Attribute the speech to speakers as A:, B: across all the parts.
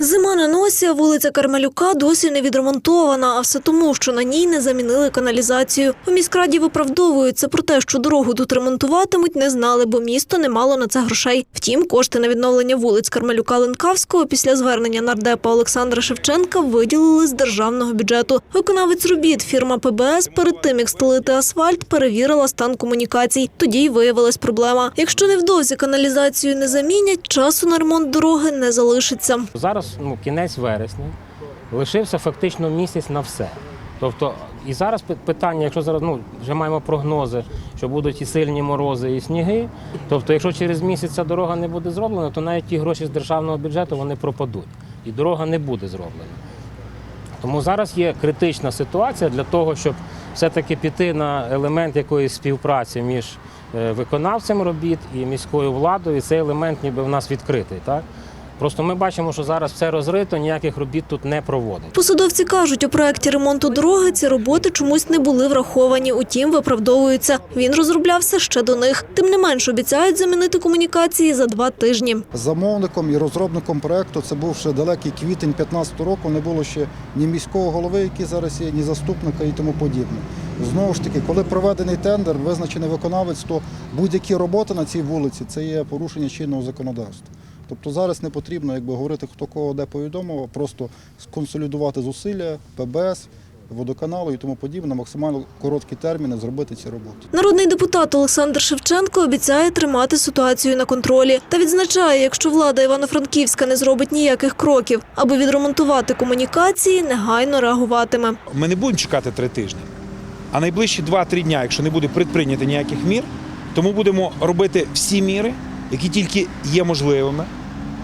A: Зима на носі, вулиця Кармелюка досі не відремонтована, а все тому, що на ній не замінили каналізацію. У міськраді виправдовуються про те, що дорогу тут ремонтуватимуть, не знали, бо місто не мало на це грошей. Втім, кошти на відновлення вулиць Кармелюка Ленкавського після звернення нардепа Олександра Шевченка виділили з державного бюджету. Виконавець робіт фірма ПБС перед тим як стелити асфальт, перевірила стан комунікацій. Тоді й виявилась проблема. Якщо невдовзі каналізацію не замінять, часу на ремонт дороги не залишиться.
B: Зараз ну, кінець вересня, лишився фактично місяць на все. Тобто, і зараз питання, якщо зараз ну, вже маємо прогнози, що будуть і сильні морози, і сніги. Тобто, якщо через місяць ця дорога не буде зроблена, то навіть ті гроші з державного бюджету вони пропадуть. І дорога не буде зроблена. Тому зараз є критична ситуація для того, щоб все-таки піти на елемент якоїсь співпраці між е, виконавцем робіт і міською владою. І цей елемент ніби в нас відкритий. Так? Просто ми бачимо, що зараз все розрито, ніяких робіт тут не проводить.
A: Посадовці кажуть, у проєкті ремонту дороги ці роботи чомусь не були враховані. Утім, виправдовуються. Він розроблявся ще до них. Тим не менш, обіцяють замінити комунікації за два тижні.
C: Замовником і розробником проекту це був ще далекий квітень 2015 року. Не було ще ні міського голови, який зараз є, ні заступника і тому подібне. Знову ж таки, коли проведений тендер, визначений виконавець, то будь-які роботи на цій вулиці це є порушення чинного законодавства. Тобто зараз не потрібно якби говорити, хто кого де повідомив, просто сконсолідувати зусилля ПБС, водоканалу і тому подібне, максимально короткі терміни зробити ці роботи.
A: Народний депутат Олександр Шевченко обіцяє тримати ситуацію на контролі та відзначає, якщо влада Івано-Франківська не зробить ніяких кроків, аби відремонтувати комунікації, негайно реагуватиме.
D: Ми не будемо чекати три тижні, а найближчі 2-3 дня, якщо не буде предприйнято ніяких мір, тому будемо робити всі міри, які тільки є можливими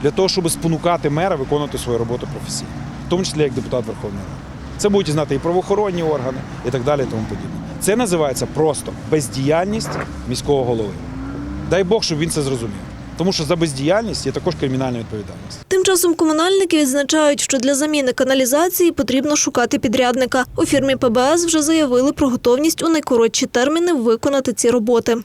D: для того, щоб спонукати мера виконувати свою роботу професійно, в тому числі як депутат Верховної Ради. Це будуть знати і правоохоронні органи, і так далі, і тому подібне. Це називається просто бездіяльність міського голови. Дай Бог, щоб він це зрозумів. Тому що за бездіяльність є також кримінальна відповідальність.
A: Тим часом комунальники відзначають, що для заміни каналізації потрібно шукати підрядника. У фірмі ПБС вже заявили про готовність у найкоротші терміни виконати ці роботи.